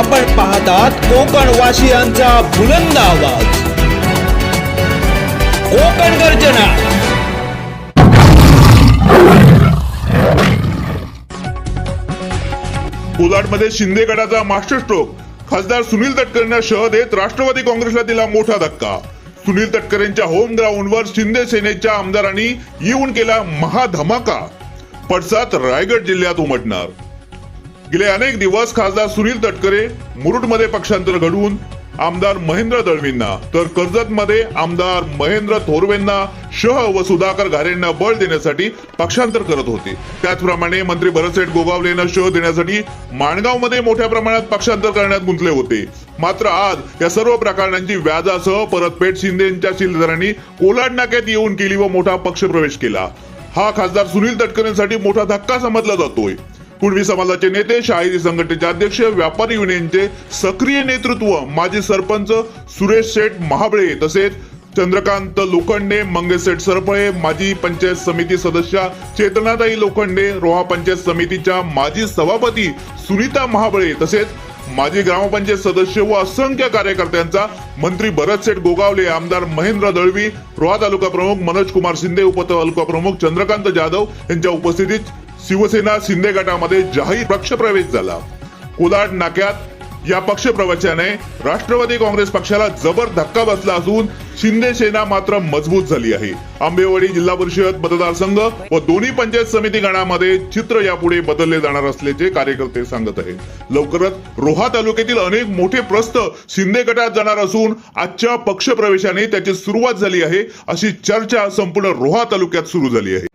आपण पाहतात कोकण वासियांचा बुलंद आवाज. कोकण गर्जना. कोलाडमध्ये शिंदे गटाचा मास्टर स्ट्रोक. खासदार सुनील तटकरेंना शह देत राष्ट्रवादी काँग्रेसला दिला मोठा धक्का. सुनील तटकरेंच्या होम ग्राउंडवर शिंदे सेनेच्या आमदारांनी येऊन केला महाधमाका. पडसाद रायगड जिल्ह्यात उमटणार. गेले अनेक दिवस खासदार सुनील तटकरे मुरुडमध्ये पक्षांतर घडवून आमदार महेंद्र दळवींना. तर कर्जत मध्ये आमदार महेंद्र थोरवेंना शह व सुधाकर घारेंना बळ देण्यासाठी पक्षांतर करत होते. त्याचप्रमाणे मंत्री भरतसेठ गोगावलेंना शह देण्यासाठी माणगावमध्ये मोठ्या प्रमाणात पक्षांतर करण्यात गुंतले होते. मात्र आज या सर्व प्रकरणांची व्याजासह परतफेड शिंदेच्या शिलेदारांनी कोलाड नाक्यात येऊन केली व मोठा पक्षप्रवेश केला. हा खासदार सुनील तटकरेंसाठी मोठा धक्का समजला जातोय. कुणबी समाजाचे नेते शाहिरी संघटनेचे अध्यक्ष व्यापारी युनियनचे सक्रिय नेतृत्व माजी सरपंच सुरेश शेठ महाबळे तसेच चंद्रकांत लोखंडे मंगेशेठ सरपळे माजी पंचायत समिती सदस्या चेतनाताई लोखंडे रोहा पंचायत समितीच्या माजी सभापती सुनीता महाबळे तसेच माजी ग्रामपंचायत सदस्य व असंख्य कार्यकर्त्यांचा मंत्री भरत शेठ गोगावले आमदार महेंद्र दळवी रोहा तालुका प्रमुख मनोज कुमार शिंदे उपतालुका प्रमुख चंद्रकांत जाधव यांच्या उपस्थितीत शिवसेना शिंदे गटामध्ये जाहीर पक्षप्रवेश झाला. कोलाड नाक्यात या पक्षप्रवेशाने राष्ट्रवादी काँग्रेस पक्षाला जबर धक्का बसला असून शिंदे सेना मात्र मजबूत झाली आहे. आंबेवाडी जिल्हा परिषद मतदारसंघ व दोन्ही पंचायत समिती गणामध्ये चित्र यापुढे बदलले जाणार असल्याचे कार्यकर्ते सांगत आहेत. लवकरच रोहा तालुक्यातील अनेक मोठे प्रस्त शिंदे गटात जाणार असून आजच्या पक्षप्रवेशाने त्याची सुरुवात झाली आहे अशी चर्चा संपूर्ण रोहा तालुक्यात सुरू झाली आहे.